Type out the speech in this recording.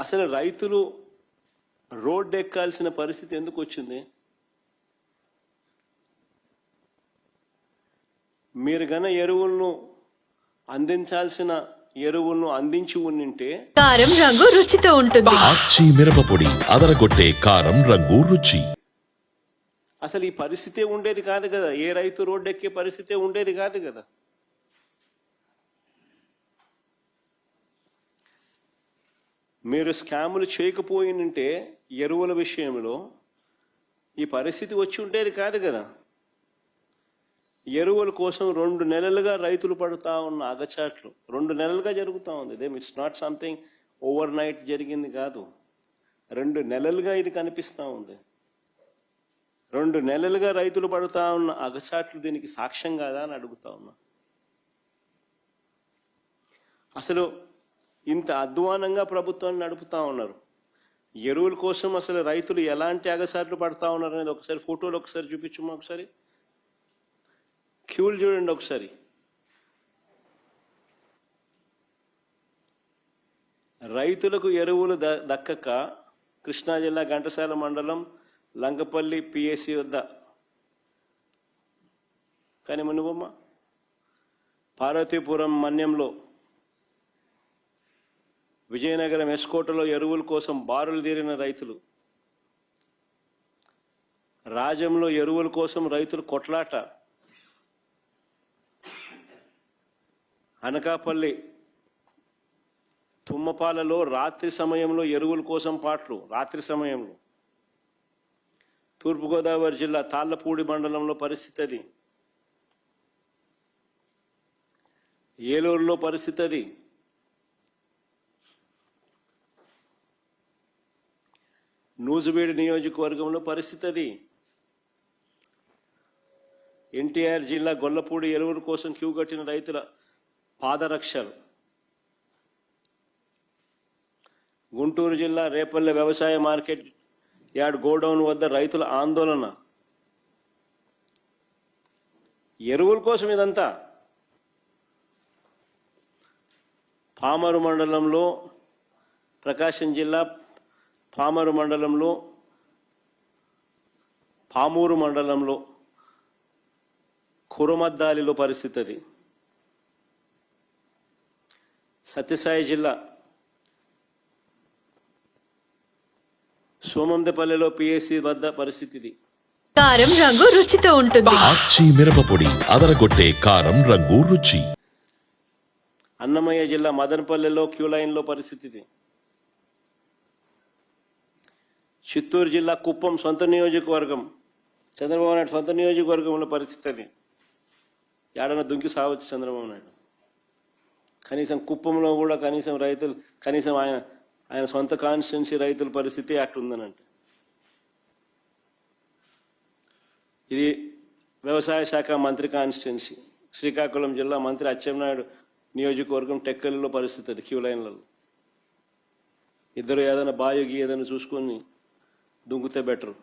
అసలు రైతులు రోడ్డు ఎక్కాల్సిన పరిస్థితి ఎందుకు వచ్చింది? మీరు గన ఎరువులను అందించాల్సిన ఎరువులను అందించి ఉండింటే కారం రంగు రుచితో ఉంటుంది. మిరపపొడి అదరగొట్టే కారం రంగు రుచి. అసలు ఈ పరిస్థితే ఉండేది కాదు కదా. ఏ రైతు రోడ్డు ఎక్కే పరిస్థితే ఉండేది కాదు కదా. మీరు స్కాములు చేయకపోయినంటే ఎరువుల విషయంలో ఈ పరిస్థితి వచ్చి ఉండేది కాదు కదా. ఎరువుల కోసం రెండు నెలలుగా రైతులు పడుతూ ఉన్న అగచాట్లు రెండు నెలలుగా జరుగుతూ ఉంది. ఇదేం it's not something over night జరిగింది కాదు. రెండు నెలలుగా ఇది కనిపిస్తూ ఉంది. రెండు నెలలుగా రైతులు పడుతూ ఉన్న అగచాట్లు దీనికి సాక్ష్యం కాదా అని అడుగుతా ఉన్నా. అసలు ఇంత అధ్వానంగా ప్రభుత్వాన్ని నడుపుతా ఉన్నారు. ఎరువుల కోసం అసలు రైతులు ఎలాంటి అగసాట్లు పడతా ఉన్నారు అనేది ఒకసారి ఫోటోలు ఒకసారి చూపించమ్మా ఒకసారి. క్యూలు చూడండి ఒకసారి. రైతులకు ఎరువులు ద దక్కక కృష్ణా జిల్లా ఘంటసాల మండలం లంకపల్లి పిఎస్సి వద్ద. కానీ నువ్వమ్మ? పార్వతీపురం మన్యంలో విజయనగరం ఎస్కోటలో ఎరువుల కోసం బారులు తీరిన రైతులు. రాజ్యంలో ఎరువుల కోసం రైతులు కొట్లాట. అనకాపల్లి తుమ్మపాలలో రాత్రి సమయంలో ఎరువుల కోసం పాటలు రాత్రి సమయంలో. తూర్పుగోదావరి జిల్లా తాళ్ళపూడి మండలంలో పరిస్థితి అది. ఏలూరులో పరిస్థితి అది. నూజువీడు నియోజకవర్గంలో పరిస్థితి అది. ఎన్టీఆర్ జిల్లా గొల్లపూడి ఎరువుల కోసం క్యూ కట్టిన రైతుల పాదరక్షలు. గుంటూరు జిల్లా రేపల్లె వ్యవసాయ మార్కెట్ యార్డ్ గోడౌన్ వద్ద రైతుల ఆందోళన. ఎరువుల కోసం ఇదంతా. పామరు మండలంలో ప్రకాశం జిల్లా పామరు మండలంలో పామూరు మండలంలో కురుమద్దాలిలో పరిస్థితి అది సత్యసాయి జిల్లా సోమందపల్లిలో పిఎస్సి వద్ద పరిస్థితి ఇది కారం రంగు రుచితో ఉంటుంది. మిరపపొడి అదరగొట్టే కారం రంగు రుచి. అన్నమయ్య జిల్లా మదనపల్లెలో క్యూ లైన్లో పరిస్థితి ఇది చిత్తూరు జిల్లా కుప్పం సొంత నియోజకవర్గం. చంద్రబాబు నాయుడు సొంత నియోజకవర్గంలో పరిస్థితి అది. ఏడన దుంకి సావచ్చు చంద్రబాబు నాయుడు. కనీసం కుప్పంలో కూడా కనీసం రైతులు కనీసం ఆయన ఆయన సొంత కాన్స్టిట్యున్సీ రైతుల పరిస్థితి అట్టుందనంటే ఇది వ్యవసాయ శాఖ మంత్రి కాన్స్టిట్యున్సీ. శ్రీకాకుళం జిల్లా మంత్రి అచ్చెన్నాయుడు నియోజకవర్గం టెక్కలిలో పరిస్థితి అది క్యూ లైన్లలో. ఇద్దరు ఏదైనా బాయోగి ఏదైనా చూసుకొని do Gutebetter.